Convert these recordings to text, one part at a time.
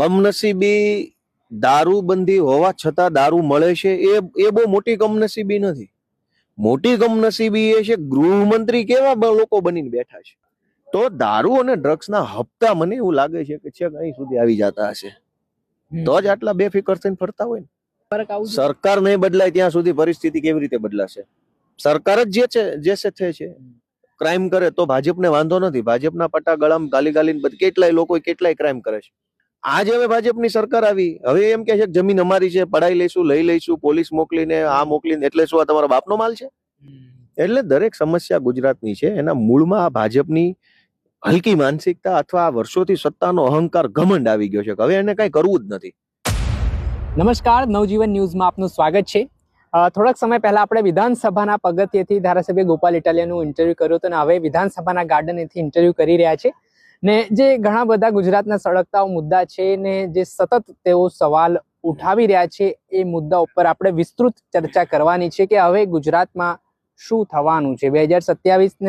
કમનસીબી દારૂબંધી હોવા છતાં દારૂ મળે છે એ એ બહુ મોટી કમનસીબી નથી. મોટી કમનસીબી એ છે ગૃહમંત્રી કેવા લોકો બનીને બેઠા છે. તો દારૂ અને ડ્રગ્સના હપ્તા મને એવું લાગે છે કે છેક અહીં સુધી આવી જતા હશે. તો જ આટલા બેફિકર થઈને ફરતા હોય ને? સરકાર નહીં બદલાય ત્યાં સુધી પરિસ્થિતિ કેવી રીતે બદલાશે? સરકાર જ જે છે જે છે છે. ક્રાઇમ કરે તો ભાજપને વાંધો નથી. ભાજપના પટ્ટા ગળામાં ગાલી ગાલીને કેટલાય લોકો કેટલાય ક્રાઇમ કરે છે. આજે હવે ભાજપની સરકાર આવી. હવે એમ કે છે કે જમીન અમારી છે પડાઈ લઈશું લઈ લઈશું પોલીસ મોકલીને આ મોકલીને એટલે શું આ તમારા બાપનો માલ છે? એટલે દરેક સમસ્યા ગુજરાતની છે. એના મૂળમાં આ ભાજપની હલકી માનસિકતા અથવા આ વર્ષોથી સત્તાનો અહંકાર ઘમંડ આવી ગયો છે. હવે એને કઈ કરવું જ નથી. નમસ્કાર. નવજીવન ન્યૂઝમાં આપનું સ્વાગત છે. થોડાક સમય પહેલા આપણે વિધાનસભાના પગથિયેથી ધારાસભ્ય ગોપાલ ઇટાલિયાનું ઇન્ટરવ્યુ કર્યું હતું અને હવે વિધાનસભાના ગાર્ડનેથી ઇન્ટરવ્યુ કરી રહ્યા છે. ને જે ઘણા બધા ગુજરાતના સળગતા મુદ્દા છે ને જે સતત તેઓ સવાલ ઉઠાવી રહ્યા છે એ મુદ્દા ઉપર આપણે વિસ્તૃત ચર્ચા કરવાની છે કે હવે ગુજરાતમાં શું થવાનું છે? બે હજાર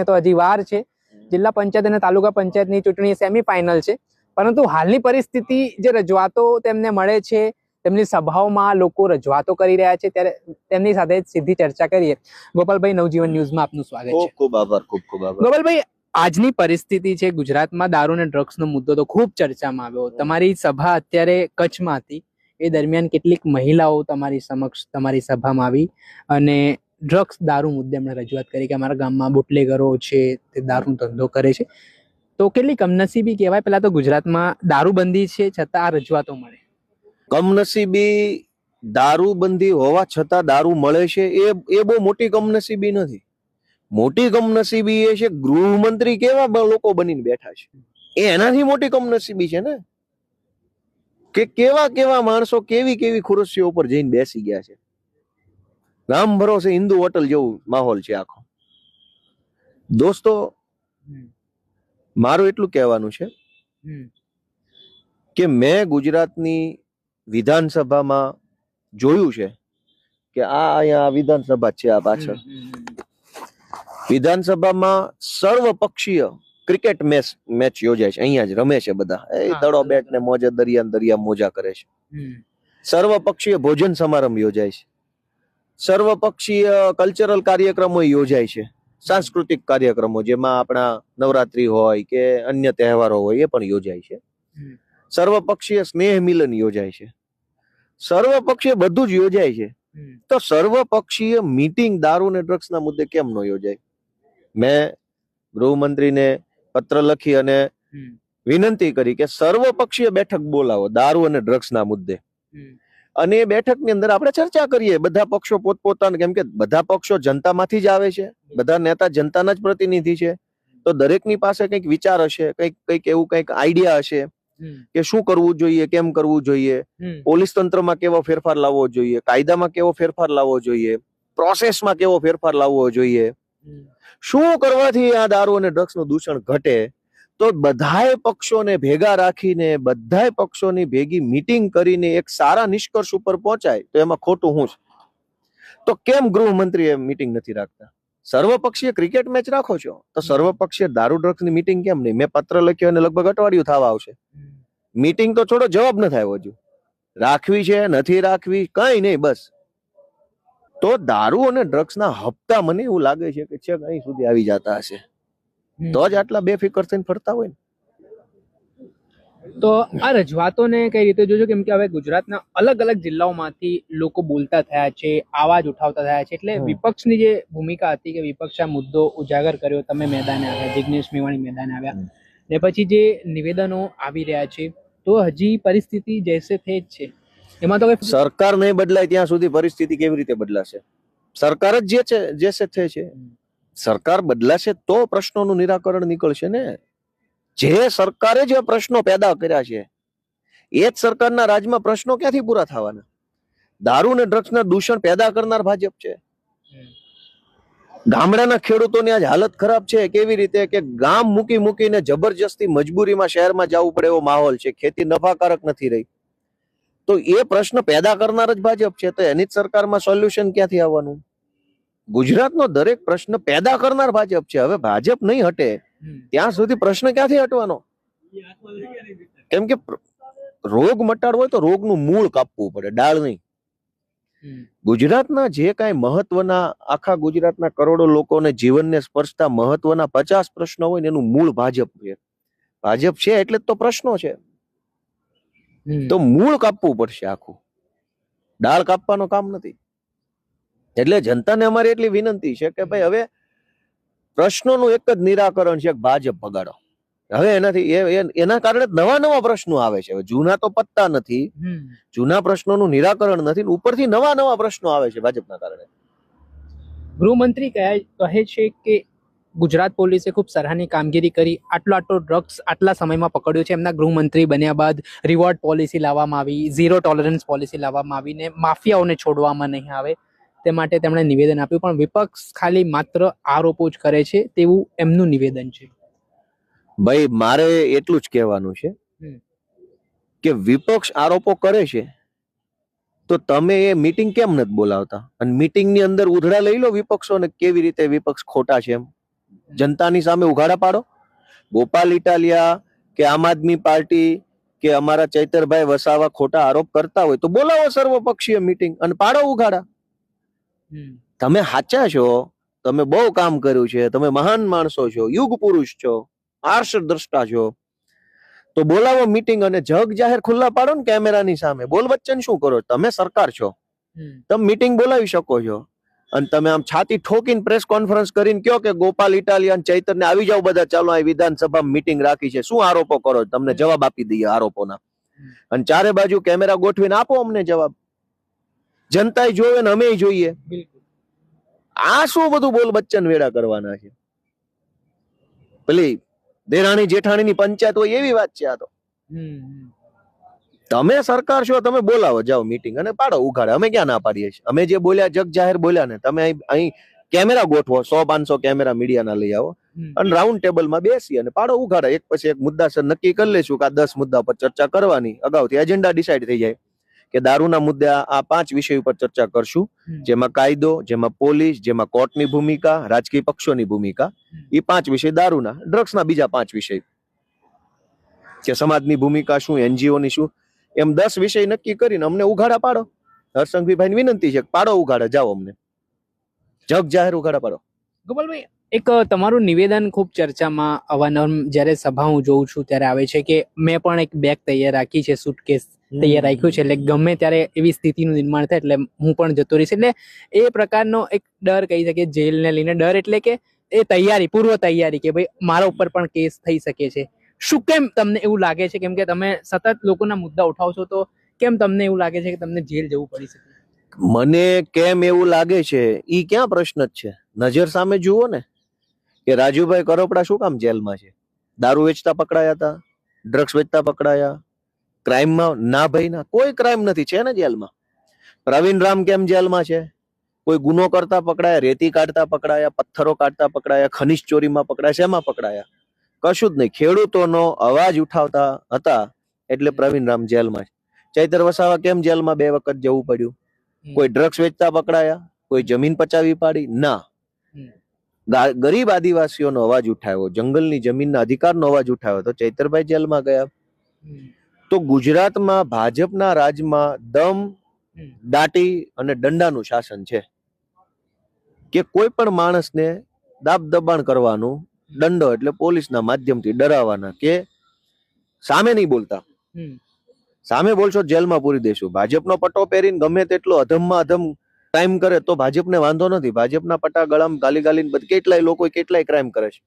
તો હજી વાર છે. જિલ્લા પંચાયત અને તાલુકા પંચાયતની ચૂંટણી સેમીફાઇનલ છે. પરંતુ હાલની પરિસ્થિતિ જે રજૂઆતો તેમને મળે છે તેમની સભાઓમાં લોકો રજૂઆતો કરી રહ્યા છે ત્યારે તેમની સાથે સીધી ચર્ચા કરીએ. ગોપાલભાઈ નવજીવન ન્યૂઝમાં આપનું સ્વાગત છે. ખૂબ ખૂબ આભાર ખૂબ ખૂબ આભાર. ગોપાલભાઈ આજની પરિસ્થિતિ છે, ગુજરાતમાં દારૂ અને ડ્રગ્સનો મુદ્દો તો ખૂબ ચર્ચામાં આવ્યો. તમારી સભા અત્યારે કચ્છમાં હતી. એ દરમિયાન કેટલીક મહિલાઓ તમારી સમક્ષ તમારી સભામાં આવી અને ડ્રગ્સ દારૂ મુદ્દે એમણે રજૂઆત કરી કે અમારા ગામમાં બુટલેગરો છે, તે દારૂ ધંધો કરે છે. તો કેટલી કમનસીબી કહેવાય? પહેલાં તો ગુજરાતમાં દારૂબંધી છે છતાં આ રજૂઆતો મળે. કમનસીબી દારૂબંધી હોવા છતાં દારૂ મળે છે, એ એ બહુ મોટી કમનસીબી નથી. મોટી કમનસીબી એ છે ગૃહમંત્રી કેવા લોકો બનીને બેઠા છે? એ એનાથી મોટી કમનસીબી છે ને? કે કેવા કેવા માણસો કેવી કેવી ખુરશીઓ ઉપર જઈને બેસી ગયા છે? રામ ભરોસે હિન્દુ હોટલ જેવું માહોલ છે આખો. દોસ્તો મારું એટલું કહેવાનું છે કે મેં ગુજરાતની વિધાનસભામાં જોયું છે કે આ અહીંયા વિધાનસભા છે આ પાછળ. વિધાનસભામાં સર્વપક્ષીય ક્રિકેટ મેચ મેચ યોજાય છે. અહીંયા જ રમે છે બધા. એ દડો બેટ ને મોજે દરિયા દરિયા મોજા કરે છે. સર્વપક્ષીય ભોજન સમારંભ યોજાય છે. સર્વપક્ષીય કલ્ચરલ કાર્યક્રમો યોજાય છે. સાંસ્કૃતિક કાર્યક્રમો જેમાં આપણા નવરાત્રી હોય કે અન્ય તહેવારો હોય એ પણ યોજાય છે. સર્વપક્ષીય સ્નેહ મિલન યોજાય છે. સર્વપક્ષીય બધું જ યોજાય છે. તો સર્વપક્ષીય મીટિંગ દારૂ ને ડ્રગ્સના મુદ્દે કેમ ન યોજાય? મેં ગૃહમંત્રીને પત્ર લખી અને વિનંતી કરી કે સર્વપક્ષીય બેઠક બોલાવો દારૂ અને ડ્રગ્સના મુદ્દે. અને એ બેઠકની અંદર આપણે ચર્ચા કરીએ. બધા પક્ષો પોતપોતાના કેમ કે બધા પક્ષો જનતામાંથી જ આવે છે. બધા નેતા જનતાના જ પ્રતિનિધિ છે. તો દરેકની પાસે કંઈક વિચાર હશે કંઈક કંઈક એવું કંઈક આઈડિયા હશે કે શું કરવું જોઈએ કેમ કરવું જોઈએ? પોલીસ તંત્રમાં કેવો ફેરફાર લાવવો જોઈએ? કાયદામાં કેવો ફેરફાર લાવવો જોઈએ? પ્રોસેસમાં કેવો ફેરફાર લાવવો જોઈએ? શું કરવાથી આ દારૂ અને ડ્રગ્સનું દૂષણ ઘટે? તો બધાય પક્ષોને ભેગા રાખીને બધાય પક્ષોની ભેગી મીટિંગ કરીને એક સારા નિષ્કર્ષ ઉપર પહોંચાય તો એમાં ખોટું હું છે? તો કેમ ગૃહમંત્રી એ મીટિંગ નથી રાખતા? સર્વપક્ષીય ક્રિકેટ મેચ રાખો છો? તો સર્વપક્ષીય દારૂ ડ્રગ્સની મીટિંગ કેમ નહીં? મેં પત્ર લખ્યો અને લગભગ અઠવાડિયું થવા આવશે. મીટિંગ તો છોડો જવાબ ન થાય હજુ. રાખવી છે નથી રાખવી કઈ નહીં બસ. તો દારૂ અને ડ્રગ્સના હપ્તા મને એવું લાગે છે કે છેક અહીં સુધી આવી જતા હશે. તો જ આટલા બેફિકર થઈને ફરતા હોય ને. તો આ રજૂઆતોને કઈ રીતે જોજો? કેમ કે હવે ગુજરાતના અલગ અલગ જિલ્લાઓમાંથી લોકો બોલતા થયા છે આવાજ ઉઠાવતા થયા છે. એટલે વિપક્ષની જે ભૂમિકા હતી કે વિપક્ષ આ મુદ્દો ઉજાગર કર્યો તમે મેદાને આવ્યા જિગ્નેશ મેવાણી મેદાને આવ્યા. ને પછી જે નિવેદનો આવી રહ્યા છે તો હજી પરિસ્થિતિ જૈસે થે જ છે. એમાં તો સરકાર નહીં બદલાય ત્યાં સુધી પરિસ્થિતિ કેવી રીતે બદલાશે? સરકાર જ જે છે જે છે તે છે. સરકાર બદલાશે તો પ્રશ્નોનું નિરાકરણ નીકળશે ને. જે સરકારે જે પ્રશ્નો પેદા કર્યા છે, એ જ સરકારના રાજમાં પ્રશ્નો ક્યાંથી પૂરા થવાના? દારૂ ને ડ્રગ્સના દૂષણ પેદા કરનાર ભાજપ છે. ગામડાના ખેડૂતોની આજ હાલત ખરાબ છે. કેવી રીતે કે ગામ મૂકી મૂકીને જબરજસ્તી મજબૂરીમાં શહેરમાં જવું પડે એવો માહોલ છે. ખેતી નફાકારક નથી રહી. તો એ પ્રશ્ન પેદા કરનાર જ ભાજપ છે. તો એની જ સરકારમાં સોલ્યુશન ક્યાંથી આવવાનું? ગુજરાતનો દરેક પ્રશ્ન પેદા કરનાર ભાજપ છે. હવે ભાજપ નહીં હટે ત્યાં સુધી પ્રશ્ન ક્યાંથી હટવાનો? કેમ કે રોગ મટાડવો હોય તો રોગનું મૂળ કાપવું પડે ડાળ નહીં. ગુજરાતના જે કાંઈ મહત્વના આખા ગુજરાતના કરોડો લોકોને જીવનને સ્પર્શતા મહત્વના પચાસ પ્રશ્નો હોય ને એનું મૂળ ભાજપ છે. ભાજપ છે એટલે જ તો પ્રશ્નો છે. તો મૂળ કાપવું પડશે આખું. ડાળ કાપવાનું કામ નથી. એટલે જનતાને અમારી એટલી વિનંતી છે કે ભાઈ હવે પ્રશ્નોનું એક જ નિરાકરણ છે ભાજપ ભગાડો હવે એનાથી એના કારણે નવા નવા પ્રશ્નો આવે છે. જૂના તો પત્તા નથી. જૂના પ્રશ્નોનું નિરાકરણ નથી. ઉપરથી નવા નવા પ્રશ્નો આવે છે ભાજપના કારણે. ગૃહમંત્રી કહે છે કે ગુજરાત પોલીસે ખૂબ સરાહની કામગીરી કરી. આટલો આટલો ડ્રગ્સ આટલા સમયમાં પકડ્યો છે. એમના ગૃહમંત્રી બન્યા બાદ રિવોર્ડ પોલિસી લાવવામાં આવી. ઝીરો ટોલરન્સ પોલિસી લાવવામાં આવીને માફિયાઓને છોડવામાં નહીં આવે. તે માટે તેમણે નિવેદન આપ્યું. પણ વિપક્ષ ખાલી માત્ર આરોપો જ કરે છે તેવું એમનું નિવેદન છે. ભાઈ મારે એટલું જ કહેવાનું છે કે વિપક્ષ આરોપો કરે છે તો તમે એ મીટિંગ કેમ નથી બોલાવતા? અને મીટિંગની અંદર ઉધડા લઈ લો વિપક્ષોને કેવી રીતે વિપક્ષ ખોટા છે એમ? જનતાની સામે ઉઘાડા પાડો. ગોપાલ ઇટાલિયા કે આમ આદમી પાર્ટી કે અમારા ચૈતરભાઈ વસાવા ખોટા આરોપ કરતા હોય તો બોલાવો સર્વપક્ષીય મીટિંગ અને પાડો ઉઘાડા. તમે સાચા છો તમે બહુ કામ કર્યું છે તમે મહાન માણસો છો યુગ પુરુષ છો આર્ષ દ્રષ્ટા છો. તો બોલાવો મીટિંગ અને જગ જાહેર ખુલ્લા પાડો ને કેમેરાની સામે. બોલ વચ્ચન શું કરો? તમે સરકાર છો. તમે મીટિંગ બોલાવી શકો છો. અને તમે આમ છાતી ઠોકીને પ્રેસ કોન્ફરન્સ કરીને કયો કે ગોપાલ ઇટાલિયન ચૈતરને આવી જાવ બધા ચાલો આ વિધાનસભા મીટિંગ રાખી છે. શું આરોપો કરો તમને જવાબ આપી દઈએ આરોપોના. અને ચારે બાજુ કેમેરા ગોઠવીને આપો અમને જવાબ. જનતાએ જોવે ને અમે જોઈએ. આ શું બધું બોલ બચ્ચન વેડા કરવાના છે? પેલી દેરાણી જેઠાણીની પંચાયત હોય એવી વાત છે આ તો. તમે સરકાર છો તમે બોલાવો જાઓ મીટિંગ અને પાડો ઉઘાડે. અમે ક્યાં ના પાડીએ છીએ? અમે જે બોલ્યા જગ જાહેર બોલ્યા ને તમે અહીં કેમેરા ગોઠવો સો પાંચસો કેમેરા મીડિયાના લઈ આવો. અને રાઉન્ડ ટેબલમાં બેસી અને પાડો ઉઘાડે. એક પછી એક મુદ્દાસર નક્કી કરી લેશું કે આ દસ મુદ્દા પર ચર્ચા કરવાની. અગાઉથી એજન્ડા ડિસાઈડ થઈ જાય કે દારૂના મુદ્દા આ પાંચ વિષય ઉપર ચર્ચા કરશું. જેમાં કાયદો જેમાં પોલીસ જેમાં કોર્ટની ભૂમિકા રાજકીય પક્ષોની ભૂમિકા. એ પાંચ વિષય દારૂના. ડ્રગ્સના બીજા પાંચ વિષય. કે સમાજની ભૂમિકા શું એનજીઓ ની શું? એમ દસ વિષય નક્કી કરીને અમને ઉઘાડા પાડો. હરસંઘવીભાઈ વિનંતી છે પાડો ઉઘાડા, જાઓ અમને. જગ જાહેર ઉઘાડા પાડો. ગોપાલભાઈ, એક તમારું નિવેદન ખૂબ ચર્ચામાં અવારનવાર જ્યારે સભા હું જોઉં છું ત્યારે આવે છે કે મેં પણ એક બેગ તૈયાર રાખી છે સુટકેસ તૈયાર રાખ્યું છે. એટલે ગમે ત્યારે એવી સ્થિતિનું નિર્માણ થાય એટલે હું પણ જતો રહીશ. એટલે એ પ્રકારનો એક ડર કહી શકીએ, જેલને લઈને ડર એટલે કે એ તૈયારી, પૂર્વ તૈયારી કે ભાઈ મારા ઉપર પણ કેસ થઈ શકે છે. શું કેમ તમને એવું લાગે છે? કેમ કે તમે સતત લોકોના મુદ્દા ઉઠાવશો તો કેમ તમને એવું લાગે છે કે તમને જેલ જવું પડી શકે? મને કેમ એવું લાગે છે એ ક્યાં પ્રશ્ન જ છે? નજર સામે જુઓ ને. કે રાજુભાઈ કરોપડા શું કામ જેલમાં છે? દારૂ વેચતા પકડાયા હતા ડ્રગ્સ વેચતા પકડાયા ક્રાઇમમાં ના ભાઈ, ના. કોઈ ક્રાઇમ નથી, છે ને જેલમાં? પ્રવીણ રામ કેમ જેલમાં છે? કોઈ ગુનો કરતા પકડાયા, રેતી કાઢતા પકડાયા, પથ્થરો કાઢતા પકડાયા, ખનિજ ચોરીમાં પકડાયા, શેમાં પકડાયા? કશું જ નહીં. ખેડૂતોનો અવાજ ઉઠાવતા હતા એટલે પ્રવીણ રામ જેલમાં ચૈતર વસાવા કેમ જેલમાં બે વખત જવું પડ્યું? કોઈ ડ્રગ્સ વેચતા પકડાયા? કોઈ જમીન પચાવી પાડી? ના. ગરીબ આદિવાસીઓનો અવાજ ઉઠાવ્યો. જંગલની જમીનના અધિકારનો અવાજ ઉઠાવ્યો. તો ચૈતરભાઈ જેલમાં ગયા. તો ગુજરાતમાં ભાજપના રાજમાં દમ દાટી અને દંડાનું શાસન છે. કે કોઈ પણ માણસને દાબ દબાણ કરવાનું દંડો એટલે પોલીસના માધ્યમથી ડરાવવાના કે સામે નહીં બોલતા. સામે બોલશો જેલમાં પૂરી દેશું. ભાજપનો પટ્ટો પહેરીને ગમે તેટલો અધમમાં અધમ ક્રાઇમ કરે તો ભાજપને વાંધો નથી. ભાજપના પટ્ટા ગળામાં ગાલી ગાલીને બધ- કેટલાય લોકો કેટલાય ક્રાઇમ કરે છે.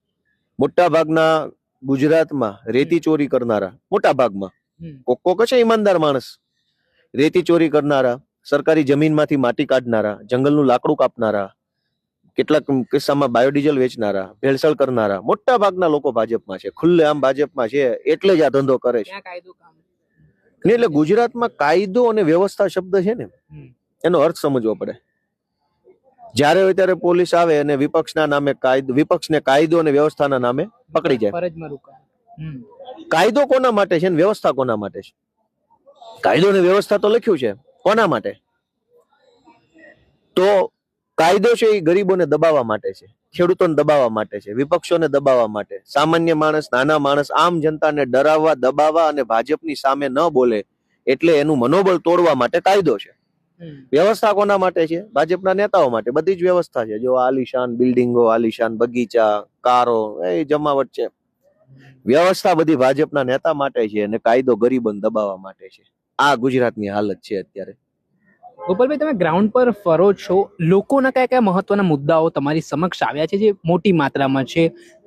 મોટા ભાગના ગુજરાતમાં રેતી ચોરી કરનારા મોટા ભાગમાં કોક કોક છે ઈમાનદાર માણસ. રેતી ચોરી કરનારા સરકારી જમીનમાંથી માટી કાઢનારા જંગલનું લાકડું કાપનારા કેટલાક કિસ્સામાં બાયોડીઝલ વેચનારા ભેળસેળ કરનારા મોટા ભાગના લોકો ભાજપમાં છે. ખુલ્લે આમ ભાજપમાં છે એટલે જ આ ધંધો કરે છે. એટલે ગુજરાતમાં કાયદો અને વ્યવસ્થા શબ્દ છે ને એનો અર્થ સમજવો પડે. જ્યારે હોય ત્યારે પોલીસ આવે અને વિપક્ષના નામે કાયદો વિપક્ષને કાયદો અને વ્યવસ્થાના નામે પકડી જાય. કાયદો કોના માટે છે ને વ્યવસ્થા કોના માટે છે? કાયદો અને વ્યવસ્થા તો લખ્યું છે કોના માટે? તો કાયદો છે એ ગરીબોને દબાવવા માટે છે ખેડૂતોને દબાવવા માટે છે વિપક્ષોને દબાવવા માટે. સામાન્ય માણસ નાના માણસ આમ જનતાને ડરાવવા દબાવવા અને ભાજપની સામે ન બોલે એટલે એનું મનોબળ તોડવા માટે કાયદો છે. વ્યવસ્થા કોના માટે છે? ભાજપના નેતાઓ માટે. બધી જ વ્યવસ્થા છે. જો આલિશાન બિલ્ડિંગો આલિશાન બગીચા કારો એ જમાવટ છે. વ્યવસ્થા બધી ભાજપના નેતા માટે છે અને કાયદો ગરીબોને દબાવવા માટે છે. આ ગુજરાતની હાલત છે અત્યારે. ગોપાલભાઈ તમે ગ્રાઉન્ડ પર ફરો છો. લોકોના કયા કયા મહત્વના મુદ્દાઓ તમારી સમક્ષ આવ્યા છે જે મોટી માત્રામાં છે?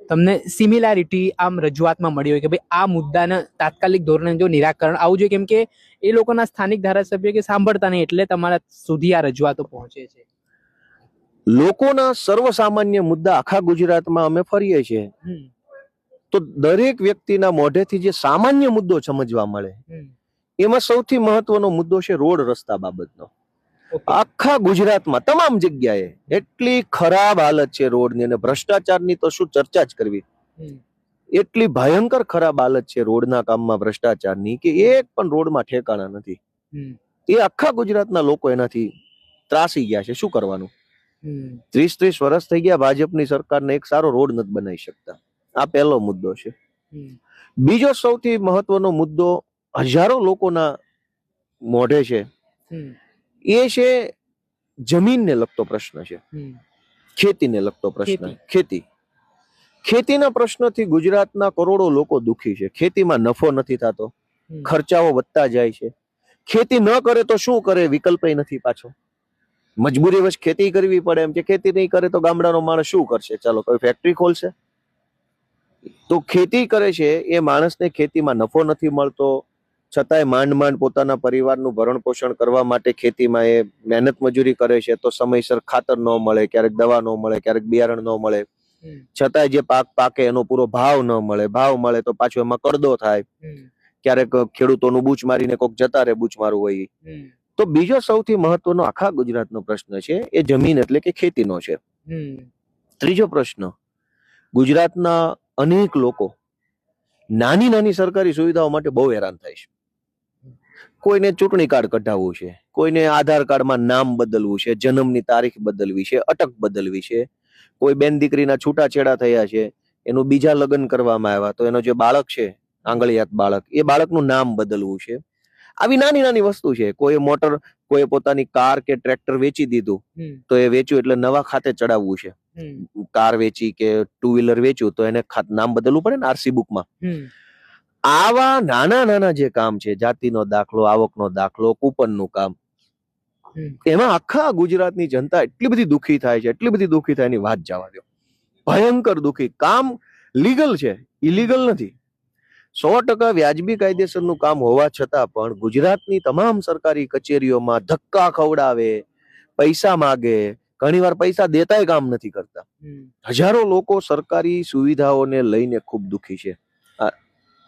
તમને સિમિલારિટી આમ રજૂઆતમાં મળી હોય કે ભાઈ આ મુદ્દાના તાત્કાલિક ધોરણે જો નિરાકરણ આવવું જોઈએ કેમ કે એ લોકોના સ્થાનિક ધારાસભ્ય કે સાંભળતા નહીં એટલે તમારા સુધી આ રજૂઆતો પહોંચે છે. લોકોના સર્વસામાન્ય મુદ્દા આખા ગુજરાતમાં અમે ફરીએ છીએ. તો દરેક વ્યક્તિના મોઢેથી જે સામાન્ય મુદ્દો સમજવા મળે એમાં સૌથી મહત્વનો મુદ્દો છે રોડ રસ્તા બાબતનો. આખા ગુજરાતમાં તમામ જગ્યાએ એટલી ખરાબ હાલત છે રોડની અને ભ્રષ્ટાચારની તો શું ચર્ચા જ કરવી? એટલી ભયંકર ખરાબ હાલત છે રોડના કામમાં ભ્રષ્ટાચારની કે એક પણ રોડમાં ઠેકાણા નથી. એ આખા ગુજરાતના લોકો એનાથી ત્રાસી ગયા છે. શું કરવાનું? ત્રીસ ત્રીસ વર્ષ થઈ ગયા ભાજપની સરકારને એક સારો રોડ નથી બનાવી શકતા. આ પહેલો મુદ્દો છે. બીજો સૌથી મહત્વનો મુદ્દો હજારો લોકોના મોઢે છે. એ છે જમીનને લગતો પ્રશ્ન છે. ખેતીને લગતો પ્રશ્ન ખેતી. ખેતી. ખેતીના પ્રશ્નથી ગુજરાતના કરોડો લોકો દુખી છે. ખેતીમાં નફો નથી થતો. ખર્ચાઓ વધતા જાય છે. ખેતી ન કરે તો શું કરે? વિકલ્પ નથી પાછો. મજબૂરી વશ ખેતી કરવી પડે એમ કે ખેતી નહીં કરે તો ગામડાનો માણસ શું કરશે? ચાલો કોઈ ફેક્ટરી ખોલશે? તો ખેતી કરે છે એ માણસને ખેતીમાં નફો નથી મળતો. છતાંય માંડ માંડ પોતાના પરિવારનું ભરણ પોષણ કરવા માટે ખેતીમાં એ મહેનત મજૂરી કરે છે તો સમયસર ખાતર ન મળે ક્યારેક દવા ન મળે ક્યારેક બિયારણ ન મળે. છતાંય જે પાક પાકે એનો પૂરો ભાવ ન મળે ભાવ મળે તો પાછો એમાં કરદો થાય. ક્યારેક ખેડૂતોનું બૂચ મારીને કોક જતા રહે બૂચ મારવું હોય તો બીજો સૌથી મહત્વનો આખા ગુજરાતનો પ્રશ્ન છે એ જમીન એટલે કે ખેતીનો છે. ત્રીજો પ્રશ્ન ગુજરાતના અનેક લોકો નાની નાની સરકારી સુવિધાઓ માટે બહુ હેરાન થાય છે. કોઈને ચૂંટણી કાર્ડ કઢાવવું છે કોઈને આધાર કાર્ડમાં નામ બદલવું છે જન્મની તારીખ બદલવી છે અટક બદલવી છે કોઈ બેન દીકરીના છૂટાછેડા થયા છે એનું બીજા લગ્ન કરવામાં આવ્યા તો એનો જે બાળક છે આંગળિયાત બાળક એ બાળકનું નામ બદલવું છે. આવી નાની નાની વસ્તુ છે કોઈ મોટર કોઈ પોતાની કાર કે ટ્રેક્ટર વેચી દીધું તો એ વેચ્યું એટલે નવા ખાતે ચડાવવું છે. કાર વેચી કે ટુ વ્હીલર વેચ્યું તો એને નામ બદલવું પડે ને આરસી બુકમાં. આવા નાના નાના જે કામ છે જાતિનો દાખલો આવકનો દાખલો કૂપનનું કામ એમાં આખા ગુજરાતની જનતા એટલી બધી દુખી થાય છે એટલી બધી દુખી થાય એની વાત જવા દો ભયંકર દુખી. કામ લીગલ છે ઇલીગલ નથી. સો ટકા વ્યાજબી કાયદેસરનું કામ હોવા છતાં પણ ગુજરાતની તમામ સરકારી કચેરીઓમાં ધક્કા ખવડાવે પૈસા માગે ઘણીવાર પૈસા દેતાય કામ નથી કરતા. હજારો લોકો સરકારી સુવિધાઓને લઈને ખૂબ દુખી છે.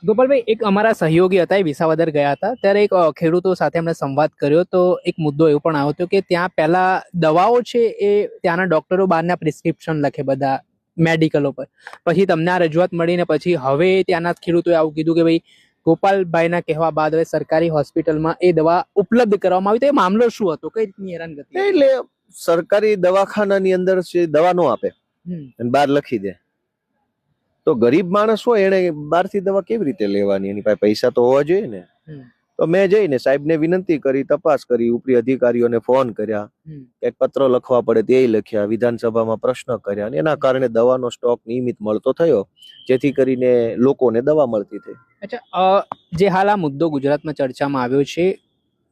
ગોપાલભાઈ એક અમારા સહયોગી હતા એ વિસાવદર ગયા હતા. ત્યારે એક ખેડૂતો સાથે એમણે સંવાદ કર્યો. તો એક મુદ્દો એવો પણ આવ્યો હતો કે ત્યાં પહેલા દવાઓ છે એ ત્યાંના ડોક્ટરો બહારના પ્રિસ્ક્રિપ્શન લખે બધા મેડિકલો પર પછી તમને આ રજૂઆત મળીને પછી હવે ત્યાંના ખેડૂતોએ આવું કીધું કે ભાઈ ગોપાલભાઈના કહેવા બાદ હવે સરકારી હોસ્પિટલમાં એ દવા ઉપલબ્ધ કરવામાં આવી. તો એ મામલો શું હતો? કઈ રીતની હેરાનગતિ? એટલે સરકારી દવાખાનાની અંદર દવા નો આપે બહાર લખી દે. તો ગરીબ માણસ હોય એને બહારથી દવા કેવી રીતે લેવાની? એની પાસે પૈસા તો હોવા જોઈએ ને. તો મેં જઈને સાહેબને વિનંતી કરી તપાસ કરી ઉપરી અધિકારીઓને ફોન કર્યા. એક પત્ર લખવા પડે તે લખ્યા વિધાનસભામાં પ્રશ્ન કર્યા અને એના કારણે દવાનો સ્ટોક નિયમિત મળતો થયો જેથી કરીને લોકોને દવા મળતી થઈ. અચ્છા જે હાલ આ મુદ્દો ગુજરાતમાં ચર્ચામાં આવ્યો છે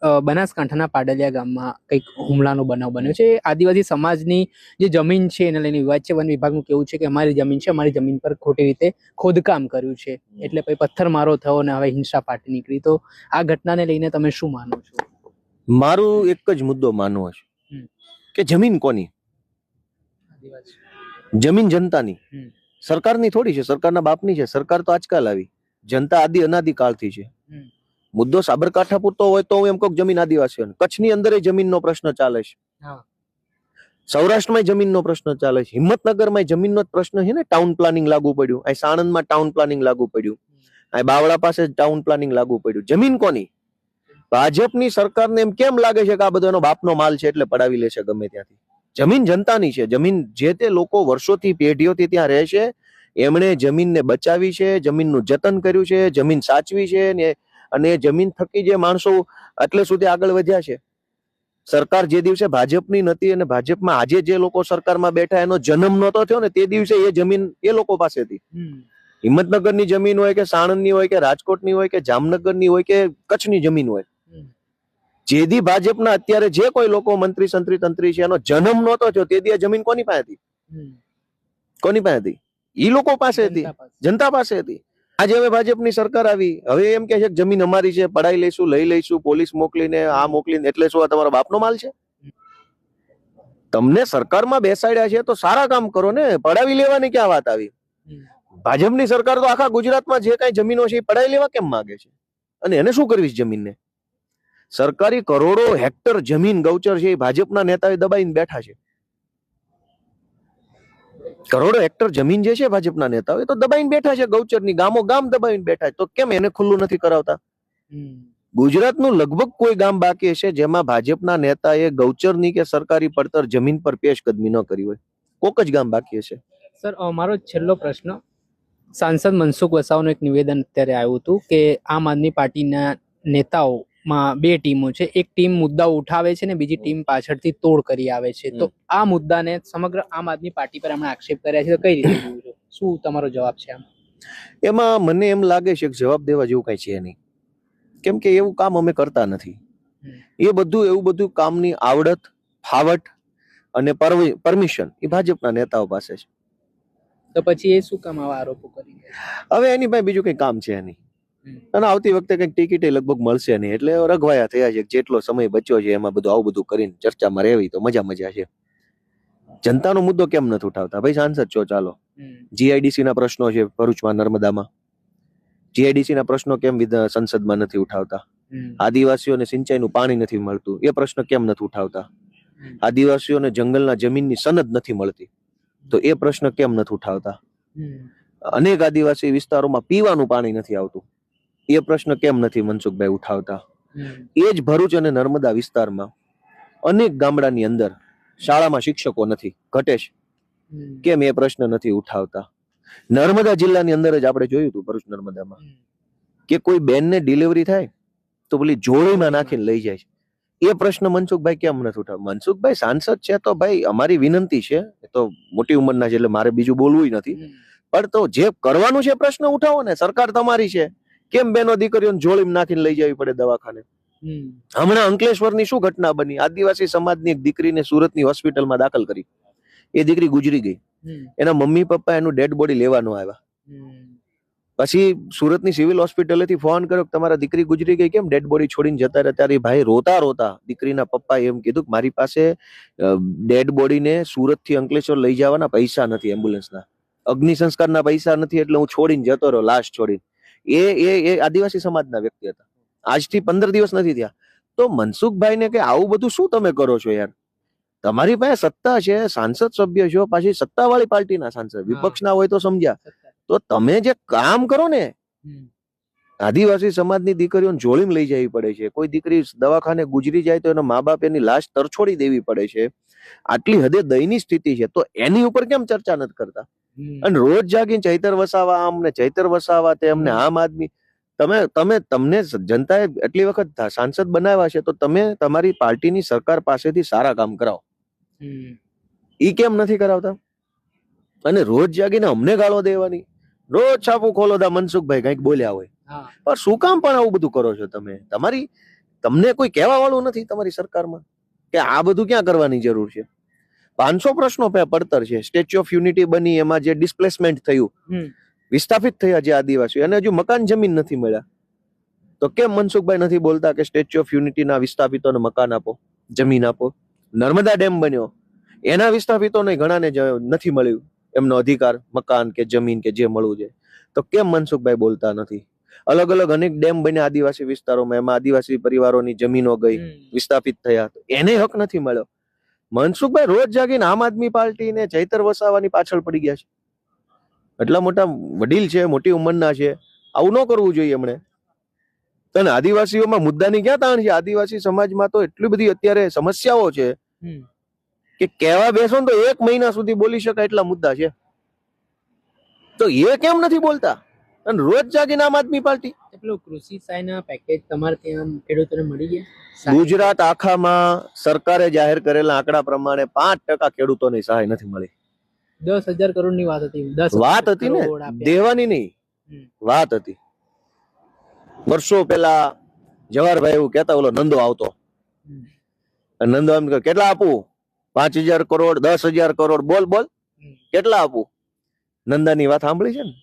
બનાસકાંઠાના પાડલિયા ગામમાં કંઈક હુમલાનો બનાવ બન્યો છે. આદિવાસી સમાજની જે જમીન છે એને લઈને વિવાદ છે. વન વિભાગનું કેવું છે કે અમારી જમીન છે અમારી જમીન પર ખોટી રીતે ખોદકામ કર્યું છે. એટલે પછી પથ્થરમારો થયો અને હવે હિંસા ફાટી નીકળી. તો આ ઘટનાને લઈને તમે શું માનો છો? મારું એક જ મુદ્દો માનવો છે. કે જમીન કોની? જમીન જનતાની. સરકારની થોડી છે સરકારના બાપની છે. સરકાર તો આજકાલ આવી. જનતા આદિ અનાદિ કાળથી છે. મુદ્દો સાબરકાંઠા પૂરતો હોય તો હું એમ કહું જમીન આદિવાસીઓને. કચ્છની અંદર જમીનનો પ્રશ્ન ચાલે છે. સૌરાષ્ટ્રમાં જમીનનો પ્રશ્ન ચાલે છે. હિંમતનગરમાં જમીનનો પ્રશ્ન છે ને ટાઉન પ્લાનિંગ લાગુ પડ્યું. અહીં સાણંદમાં ટાઉન પ્લાનિંગ લાગુ પડ્યું. અહીં બાવળા પાસે ટાઉન પ્લાનિંગ લાગુ પડ્યું. જમીન કોની? ભાજપની સરકારને એમ કેમ લાગે છે કે આ બધો એનો બાપનો માલ છે એટલે પડાવી લેશે ગમે ત્યાંથી? જમીન જનતાની છે. જમીન જે તે લોકો વર્ષોથી પેઢીઓથી ત્યાં રહે છે એમણે જમીનને બચાવી છે જમીનનું જતન કર્યું છે જમીન સાચવી છે ને અને જમીન થકી જે માણસો એટલે સુધી આગળ વધ્યા છે. સરકાર જે દિવસે ભાજપની નથી અને ભાજપમાં આજે જે લોકો સરકારમાં બેઠા એનો જન્મ નહોતો થયો ને તે દિવસે એ જમીન એ લોકો પાસે હતી હિંમતનગરની જમીન હોય કે સાણંદની હોય કે રાજકોટની હોય કે જામનગરની હોય કે કચ્છની જમીન હોય. જેદી ભાજપના અત્યારે જે કોઈ લોકો મંત્રી સંત્રી તંત્રી છે એનો જન્મ નહોતો થયો તે દી જમીન કોની પાસે હતી કોની પાસે હતી ઈ લોકો પાસે હતી જનતા પાસે. હતી આજે હવે ભાજપની સરકાર આવી. હવે એમ કે છે જમીન અમારી છે, પડાઈ લઈશું, લઈ લઈશું, પોલીસ મોકલીને આ મોકલીને એટલે શું આ તમારો બાપનો માલ છે? તમને સરકારમાં બેસાડ્યા છે તો સારા કામ કરો ને, પડાવી લેવાની ક્યાં વાત આવી? ભાજપની સરકાર તો આખા ગુજરાતમાં જે કઈ જમીનો છે એ પડાવી લેવા કેમ માંગે છે? અને એને શું કરવી છે જમીનને? સરકારી કરોડો હેક્ટર જમીન ગૌચર છે એ ભાજપના નેતાએ દબાઈને બેઠા છે. કરોડો હેક્ટર જમીન જે છે ભાજપના નેતાઓ એ તો દબાઈને બેઠા છે ગૌચરની ગામો ગામ દબાઈને બેઠા છે. તો કેમ એને ખુલ્લું નથી કરાવતા? ગુજરાતનું લગભગ કોઈ ગામ બાકી હશે જેમાં ભાજપના નેતાએ ગૌચરની કે સરકારી પડતર જમીન પર પેશકદમી ન કરી હોય. કોક જ ગામ બાકી હશે. સર મારો છેલ્લો પ્રશ્ન. સાંસદ મનસુખ વસાવાનું એક નિવેદન અત્યારે આવ્યું હતું કે આમ આદમી પાર્ટીના નેતાઓમાં બે ટીમો છે. એક ટીમ મુદ્દાઓ ઉઠાવે છે ને બીજી ટીમ પાછળથી તોડ કરી આવે છે. તો આ મુદ્દાને સમગ્ર આમ આદમી પાર્ટી પર એમણે આક્ષેપ કર્યા છે. તો કઈ રીતે શું તમારો જવાબ છે આમ? એમાં મને એમ લાગે છે કે જવાબ દેવા જેવું કઈ છે નહીં. કેમ કે એવું કામ અમે કરતા નથી. એ બધું એવું બધું કામની આવડત ફાવટ અને પરમિશન એ ભાજપના નેતાઓ પાસે છે. તો પછી એ શું કામ આવા આરોપો કરી હવે એની પાસે બીજું કઈ કામ છે નહીં. હમ. અને આવતી વખતે કઈ ટિકિટ લગભગ મળશે નહીં. એટલે રઘવાયા થયા છે જેટલો સમય બચ્યો છે એમાં બધું આવું બધું કરીને ચર્ચામાં રહેવી તો મજા મજા છે. જનતાનો મુદ્દો કેમ નથી ઉઠાવતા? ભાઈ સાંસદ છો ચાલો. જીઆઈડીસી ના પ્રશ્નો છે ભરૂચમાં નર્મદામાં. જીઆઈડીસી ના પ્રશ્નો કેમ સંસદમાં નથી ઉઠાવતા. આદિવાસીઓને સિંચાઈનું પાણી નથી મળતું. એ પ્રશ્ન કેમ નથી ઉઠાવતા. આદિવાસીઓને જંગલના જમીનની સનદ નથી મળતી. તો એ પ્રશ્ન કેમ નથી ઉઠાવતા? અનેક આદિવાસી વિસ્તારોમાં પીવાનું પાણી નથી આવતું. એ પ્રશ્ન કેમ નથી મનસુખભાઈ ઉઠાવતા? એ જ ભરૂચ અને નર્મદા વિસ્તારમાં અનેક ગામડાની અંદર શાળામાં શિક્ષકો નથી. ઘટે છે. કેમ એ પ્રશ્ન નથી ઉઠાવતા? નર્મદા જિલ્લાની અંદર જ આપણે જોયું હતું ભરૂચ નર્મદામાં. કે કોઈ બેનને ડિલિવરી થાય તો પેલી જોડીમાં નાખીને લઈ જાય છે. એ પ્રશ્ન મનસુખભાઈ કેમ નથી ઉઠાવ? મનસુખભાઈ સાંસદ છે તો ભાઈ અમારી વિનંતી છે એ તો મોટી ઉંમરના છે એટલે મારે બીજું બોલવું નથી. પણ તો જે કરવાનું છે પ્રશ્ન ઉઠાવો ને સરકાર તમારી છે. કેમ બેનો દીકરીઓને જોડીમાં નાખીને લઈ જવી પડે દવાખાને? હમણાં હમણાં અંકલેશ્વરની શું ઘટના બની? આદિવાસી સમાજની એક દીકરીને સુરતની હોસ્પિટલમાં દાખલ કરી. એ દીકરી ગુજરી ગઈ. એના મમ્મી પપ્પા એનું ડેડ બોડી લેવાનું ન આવ્યા. પછી સુરતની સિવિલ હોસ્પિટલેથી ફોન કર્યો કે તમારા દીકરી ગુજરી ગઈ કેમ? ડેડ બોડી છોડીને જતા રહ્યા. ત્યારે ભાઈ રોતા રોતા દીકરીના પપ્પા એમ કીધું કે મારી પાસે ડેડ બોડીને સુરતથી અંકલેશ્વર લઈ જવાના પૈસા નથી એમ્બ્યુલન્સના. અગ્નિ સંસ્કારના પૈસા નથી એટલે હું છોડીને જતો રહ્યો લાશ છોડીને. એ એ એ આદિવાસી સમાજના વ્યક્તિ હતા. આજથી પંદર દિવસ નથી થયા. તો મનસુખભાઈને કે આવું બધું શું તમે કરો છો યાર? તમારી પાસે સત્તા છે સાંસદ સભ્ય છો પાછી સત્તાવાળી પાર્ટીના સાંસદ. વિપક્ષના હોય તો સમજ્યા. તો તમે જે કામ કરો ને. આદિવાસી સમાજની દીકરીઓને જોડીને લઈ જવી પડે છે. કોઈ દીકરી દવાખાને ગુજરી જાય તો એના મા બાપ એની લાશ તરછોડી દેવી પડે છે. આટલી હદે દયની સ્થિતિ છે. તો એની ઉપર કેમ ચર્ચા નથી કરતા. અને રોજ જાગીને ચૈતર વસાવા આમ ને ચૈતર વસાવા તે અમને આમ આદમી. તમે તમે તમને જનતાએ એટલી વખત સાંસદ બનાવ્યા છે તો તમે તમારી પાર્ટીની સરકાર પાસેથી સારા કામ કરાવો. ઈ કેમ નથી કરાવતા? અને રોજ જાગીને અમને ગાળો દેવાની. રોજ છાપું ખોલો દા મનસુખભાઈ કંઈક બોલ્યા હોય. પણ શું કામ પણ આવું બધું કરો છો તમે? તમારી તમને કોઈ કહેવા વાળું નથી તમારી સરકારમાં? કે આ બધું ક્યાં કરવાની જરૂર છે? પાંચસો પ્રશ્નો પડતર છે. સ્ટેચ્યુ ઓફ યુનિટી બની એમાં જે ડિસ્પ્લેસમેન્ટ થયું વિસ્થાપિત થયા જે આદિવાસીઓ. અને હજુ મકાન જમીન નથી મળ્યા. તો કેમ મનસુખભાઈ નથી બોલતા કે સ્ટેચ્યુ ઓફ યુનિટીના વિસ્થાપિતોને મકાન આપો જમીન આપો? નર્મદા ડેમ બન્યો. એના વિસ્થાપિતોને ઘણાને નથી મળ્યું. એમનો અધિકાર મકાન કે જમીન કે જે મળવું છે. તો કેમ મનસુખભાઈ બોલતા નથી? અલગ અલગ અનેક ડેમ બન્યા આદિવાસી વિસ્તારોમાં. એમાં આદિવાસી પરિવારોની જમીનો ગઈ. વિસ્થાપિત થયા. એને હક નથી મળ્યો. મનસુખભાઈ રોજ જાગીને આમ આદમી પાર્ટી ને ચૈતર વસાવાની પાછળ પડી ગયા છે. એટલા મોટા વડીલ છે મોટી ઉંમરના છે. આવું ન કરવું જોઈએ એમણે. અને આદિવાસીઓમાં મુદ્દાની ક્યાં તાણ છે? આદિવાસી સમાજમાં તો એટલી બધી અત્યારે સમસ્યાઓ છે. કે કહેવા બેસો ને તો એક મહિના સુધી બોલી શકાય એટલા મુદ્દા છે. તો એ કેમ નથી બોલતા? અને રોજ જાગીને આમ આદમી પાર્ટી. પેલું કૃષિ સહાયના પેકેજ તમારે ત્યાં ખેડૂતોને મળી ગયા? ગુજરાત આખામાં સરકારે જાહેર કરેલા આંકડા પ્રમાણે પાંચ ટકા ખેડૂતોની સહાય નથી મળી. દસ હજાર કરોડની વાત હતી. દસ વાત હતી ને? દેવાની નહીં. વાત હતી. વર્ષો પેલા જવાહરભાઈ એવું કહેતા ઓલો નંદો આવતો. નંદો એમ કે કેટલા આપું? પાંચ હજાર કરોડ દસ હજાર કરોડ. બોલ બોલ. કેટલા આપું? નંદાની વાત સાંભળી છે ને?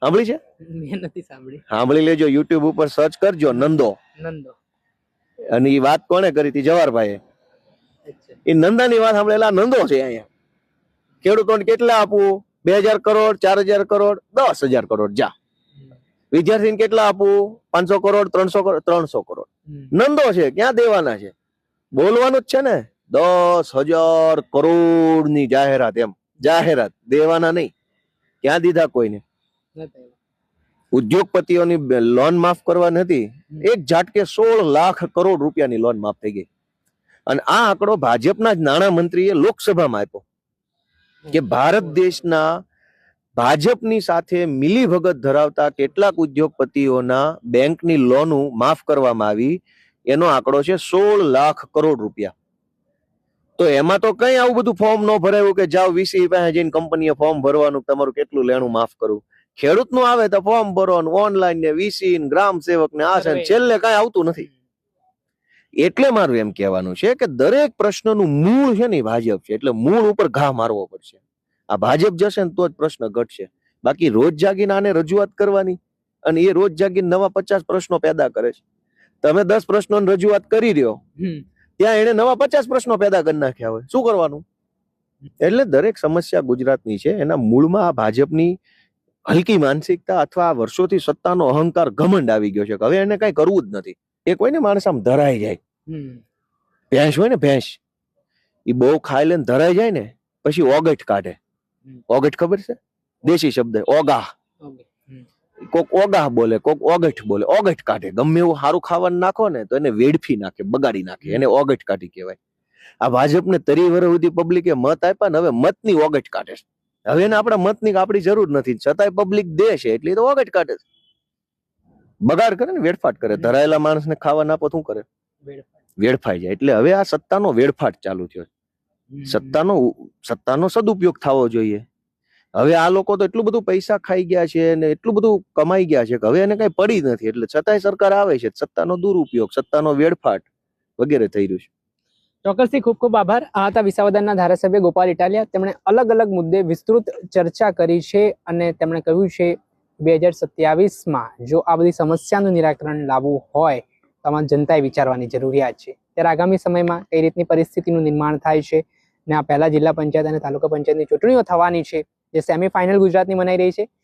સાંભળી છે? મેં નથી સાંભળી. સાંભળી લેજો યુટ્યુબ ઉપર સર્ચ કરજો નંદો. નંદો. અને એ વાત કોણે કરી હતી? જવાહરભાઈએ. એ નંદાની વાત સાંભળેલા નંદો છે અહીંયા. ખેડૂતોને કેટલા આપવું? બે હજાર કરોડ ચાર હજાર કરોડ દસ હજાર કરોડ જા. વિદ્યાર્થી વિદ્યાર્થીને કેટલા આપવું? પાંચસો કરોડ ત્રણસો કરોડ ત્રણસો કરોડ. નંદો છે ક્યાં દેવાના છે? બોલવાનું જ છે ને? દસ હજાર કરોડની જાહેરાત એમ. જાહેરાત દેવાના નહીં. ક્યાં દીધા કોઈને. ઉદ્યોગપતિઓની લોન માફ કરવા નથી. એક ઝાટકે સોળ લાખ કરોડ રૂપિયાની લોન માફ થઈ ગઈ. અને આ આંકડો ભાજપના જ નાણાં મંત્રીએ લોકસભામાં આપ્યો. કે ભારત દેશના ભાજપની સાથે મિલીભગત ધરાવતા કેટલાક ઉદ્યોગપતિઓના બેંકની લોન માફ કરવામાં આવી. એનો આંકડો છે સોળ લાખ કરોડ રૂપિયા. તો એમાં તો કઈ આવું બધું ફોર્મ ન ભરાયું કે જાઓ વીસી પાસે જઈને કંપનીએ ફોર્મ ભરવાનું તમારું કેટલું લેણું માફ કરવું ખેડૂતનું આવે તો ફોર્મ ભરવાનું ઓનલાઈન ને વીસી ને ગ્રામ સેવક ને આ છે છેલ્લે કઈ આવતું નથી. એટલે મારું એમ કહેવાનું છે કે દરેક પ્રશ્નનું મૂળ છે ને ભાજપ છે એટલે મૂળ ઉપર ઘા મારવો પડશે. આ ભાજપ જશે ને તો જ પ્રશ્ન ઘટશે. બાકી રોજ જાગીને આને રજૂઆત કરવાની અને એ રોજ જાગીને નવા પચાસ પ્રશ્નો પેદા કરે છે. તમે દસ પ્રશ્નો રજૂઆત કરી રહ્યો ત્યાં એને નવા પચાસ પ્રશ્નો પેદા કરી નાખ્યા હોય. શું કરવાનું? એટલે દરેક સમસ્યા ગુજરાતની છે એના મૂળમાં આ ભાજપની હલકી માનસિકતા અથવા વર્ષોથી સત્તાનો અહંકાર ઘમંડ આવી ગયો છે કે હવે એને કઈ કરવું જ નથી. એ કોઈને માણસ આમ ધરાઈ જાય. ભેંસ હોય ને ભેંસ એ બહુ ખાઈ લે ધરાઈ જાય ને પછી ઓગટ કાઢે. ઓગટ ખબર છે? દેશી શબ્દ ઓગા. કોક ઓગા બોલે કોક ઓગઠ બોલે. ઓગટ કાઢે. ગમે એવું સારું ખાવાનું નાખો ને તો એને વેડફી નાખે બગાડી નાખે. એને ઓગટ કાઢી કહેવાય. આ ભાજપને તરી વર્ષ સુધી પબ્લિકે મત આપ્યા ને હવે મતની ઓગઠ કાઢે છે. હવે એને આપણા મતની આપણી જરૂર નથી. છતાંય પબ્લિક દે છે એટલે તો વગટ કાઢે છે. બગાડ કરે ને વેડફાટ કરે. ધરાયેલા માણસને ખાવા નાપો શું કરે? વેડફાઈ જાય. એટલે હવે આ સત્તાનો વેડફાટ ચાલુ થયો સત્તાનો સત્તાનો સદુપયોગ થવો જોઈએ. હવે આ લોકો તો એટલું બધું પૈસા ખાઈ ગયા છે અને એટલું બધું કમાઈ ગયા છે કે હવે એને કઈ પડી નથી. એટલે છતાંય સરકાર આવે છે. સત્તાનો દુરુપયોગ સત્તાનો વેડફાટ વગેરે થઈ રહ્યું છે. ચોક્કસથી ખૂબ ખૂબ આભાર. આ હતા વિસાવદરના ધારાસભ્ય ગોપાલ ઇટાલિયા. તેમણે અલગ અલગ મુદ્દે વિસ્તૃત ચર્ચા કરી છે અને તેમણે કહ્યું છે, બે હજાર સત્યાવીસમાં જો આ બધી સમસ્યાનું નિરાકરણ લાવવું હોય, તો આમાં જનતાએ વિચારવાની જરૂરિયાત છે. ત્યારે આગામી સમયમાં કઈ રીતની પરિસ્થિતિનું નિર્માણ થાય છે ને આ પહેલા જિલ્લા પંચાયત અને તાલુકા પંચાયતની ચૂંટણીઓ થવાની છે, જે સેમીફાઇનલ ગુજરાતની મનાઈ રહી છે